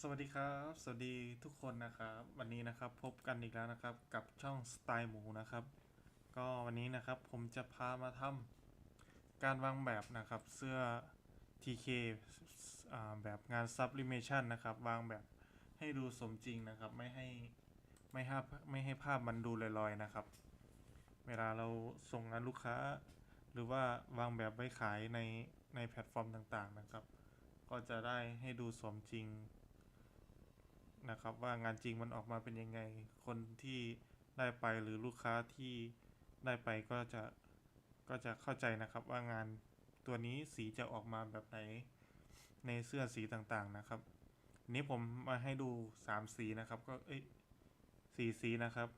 สวัสดีครับ สวัสดีทุกคนนะครับ วันนี้นะครับพบกันอีกแล้วนะครับ กับช่องสไตล์หมูนะครับ ก็วันนี้นะครับผมจะพามาทำการวางแบบนะครับ เสื้อ TK อ่าแบบงาน sublimation นะครับ วางแบบให้ดูสมจริงนะครับ ไม่ให้ไม่ให้ไม่ให้ภาพมันดูลอยๆนะครับ เวลาเราส่งงานลูกค้า หรือว่าวางแบบไว้ขายในในแพลตฟอร์มต่างๆนะครับก็จะได้ให้ดูสมจริง นะครับ ว่างานจริงมันออกมาเป็นยังไง คนที่ได้ไปหรือลูกค้าที่ได้ไปก็จะก็จะเข้าใจนะครับว่างานตัวนี้สีจะออกมาแบบไหนในเสื้อสีต่างๆนะครับนนี้ผมมาให้ดูสามสีนะครับ ก็เอ้ยสีสีนะครับ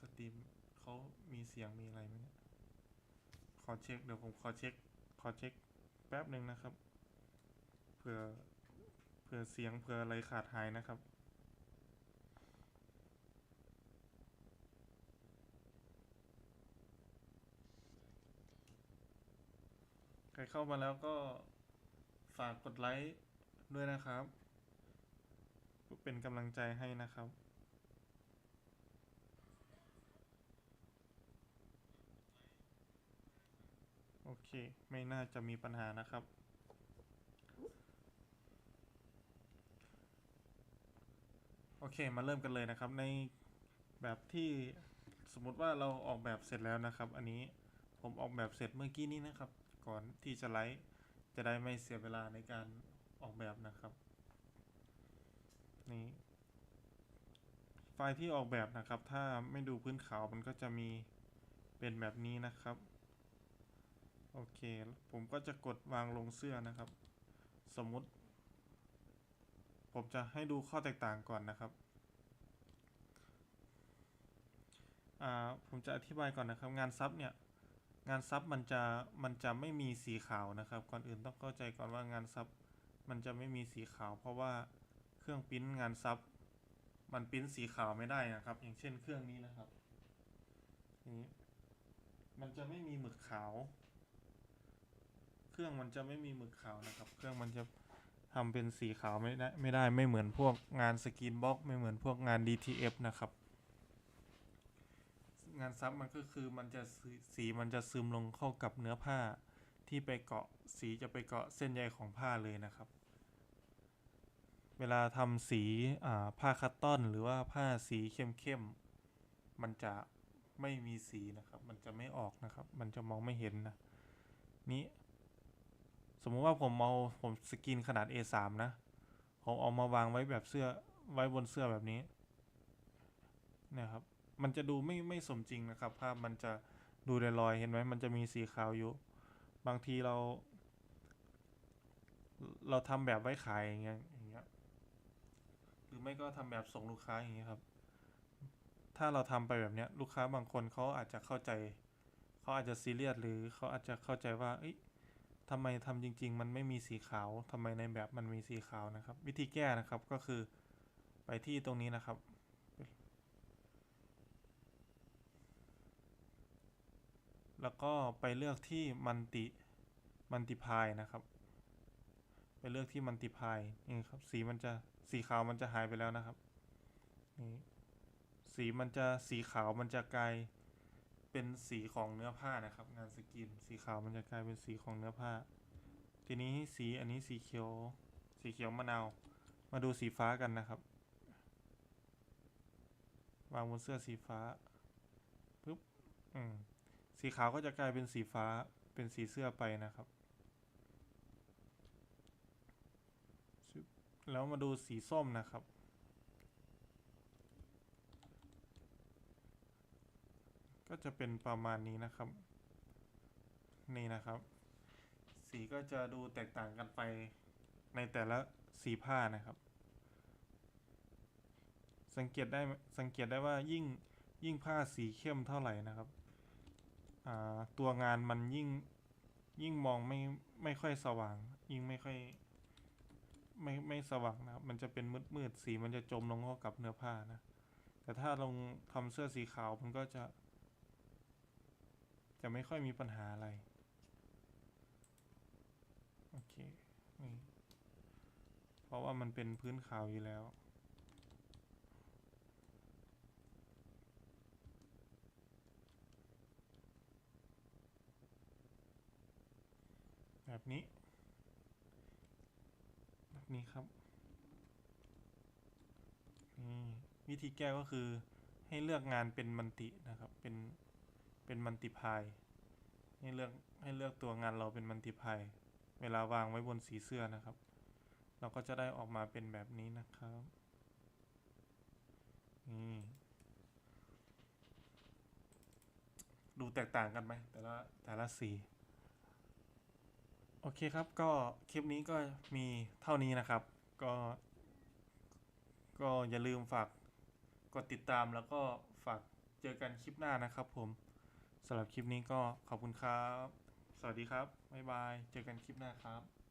สตรีมเขามีเสียงมีอะไรไหมเนี่ยขอเช็คเดี๋ยวผมขอเช็คขอเช็คแป๊บหนึ่งนะครับเผื่อ เผื่อเสียงเผื่ออะไรขาดหายนะครับ ใครเข้ามาแล้วก็ฝากกดไลค์ด้วยนะครับ เป็นกำลังใจให้นะครับโอเค ไม่น่าจะมีปัญหานะครับ โอเคมาเริ่มกันเลยนะครับ ในแบบที่สมมติว่าเราออกแบบเสร็จแล้วนะครับ อันนี้ผมออกแบบเสร็จเมื่อกี้นี้นะครับ ก่อนที่จะไลฟ์จะได้ไม่เสียเวลาในการออกแบบนะครับนี่ไฟล์ที่ออกแบบนะครับ ถ้าไม่ดูพื้นขาวมันก็จะมีเป็นแบบนี้นะครับ โอเค ผมก็จะกดวางลงเสื้อนะครับ สมมุติ ผมจะให้ดูข้อแตกต่างก่อนนะครับอ่าผมจะอธิบายก่อนนะครับ งานซับเนี่ยงานซับมันจะมันจะไม่มีสีขาวนะครับ ก่อนอื่นต้องเข้าใจก่อนว่างานซับมันจะไม่มีสีขาว เพราะว่าเครื่องปริ้นงานซับมันปริ้นสีขาวไม่ได้นะครับ อย่างเช่นเครื่องนี้นะครับนี้มันจะไม่มีหมึกขาว เครื่องมันจะไม่มีหมึกขาวนะครับ เครื่องมันจะ ทำเป็นสีขาวไม่ได้ไม่ได้ไม่เหมือนพวกงานสกรีนบล็อกไม่เหมือนพวกงาน DTF นะครับ งานซับมันก็คือมันจะสีสีมันจะซึมลงเข้ากับเนื้อผ้าที่ไปเกาะสีจะไปเกาะเส้นใยของผ้าเลยนะครับ เวลาทำสีอ่าผ้าคัตตอน หรือว่าผ้าสีเข้มๆมันจะไม่มีสีนะครับ มันจะไม่ออกนะครับ มันจะมองไม่เห็นนะนี้ สมมุติว่าผมเอาผมสกรีนขนาด A3 นะ ผมเอามาวางไว้แบบเสื้อไว้บนเสื้อแบบนี้นี่ยครับ มันจะดูไม่ไม่สมจริงนะครับ ภาพมันจะดูลอยๆเห็นไหมมันจะมีสีขาวอยู่ บางทีเรา เราทำแบบไว้ขายอย่างเงี้ยอย่างเงี้ยหรือไม่ก็ทำแบบส่งลูกค้าอย่างเงี้ยครับ ถ้าเราทำไปแบบเนี้ย ลูกค้าบางคนเขาอาจจะเข้าใจ เขาอาจจะซีเรียสหรือเขาอาจจะเข้าใจว่าเอ้ย ทำไมทำจริง ๆ มันไม่มีสีขาวทำไมในแบบมันมีสีขาวนะครับ วิธีแก้นะครับก็คือไปที่ตรงนี้นะครับ แล้วก็ไปเลือกที่มันติมันติพายนะครับ ไปเลือกที่มันติพายนี่ครับ สีมันจะสีขาวมันจะหายไปแล้วนะครับนี่สีมันจะสีขาวมันจะกลาย เป็นสีของเนื้อผ้านะครับ งานสกรีนสีขาวมันจะกลายเป็นสีของเนื้อผ้า ทีนี้สีอันนี้สีเขียว สีเขียวมะนาว มาดูสีฟ้ากันนะครับวางบนเสื้อสีฟ้าปึ๊บอืมสีขาวก็จะกลายเป็นสีฟ้าเป็นสีเสื้อไปนะครับ แล้วมาดูสีส้มนะครับ ก็จะเป็นประมาณนี้นะครับ นี่นะครับ สีก็จะดูแตกต่างกันไปในแต่ละสีผ้านะครับ สังเกตได้สังเกตได้ว่ายิ่งยิ่งผ้าสีเข้มเท่าไหร่นะครับ ตัวงานมันยิ่งยิ่งมองไม่ไม่ค่อยสว่าง ยิ่งไม่ค่อยไม่ไม่สว่างนะครับ มันจะเป็นมืดมืดๆสีมันจะจมลงเข้ากับเนื้อผ้านะ แต่ถ้าลงทำเสื้อสีขาวมันก็จะ จะไม่ค่อยมีปัญหาอะไร โอเคนี่ราะว่ามันเป็นพื้นขาวอยู่แล้ว แบบนี้ แบบนี้ครับ นี่วิธีแก้ก็คือให้เลือกงานเป็นมันตินะครับ เป็น เป็นมันติพายให้เลือกให้เลือกตัวงานเราเป็นมันติพายเวลาวางไว้บนสีเสื้อนะครับ เราก็จะได้ออกมาเป็นแบบนี้นะครับนี่ดูแตกต่างกันไหมแต่ละแต่ละสีโอเคครับก็คลิปนี้ก็มีเท่านี้นะครับ ก็ ก็อย่าลืมฝากกดติดตามแล้วก็ฝากเจอกันคลิปหน้านะครับผม สำหรับคลิปนี้ก็ขอบคุณครับ สวัสดีครับ บ๊ายบาย เจอกันคลิปหน้าครับ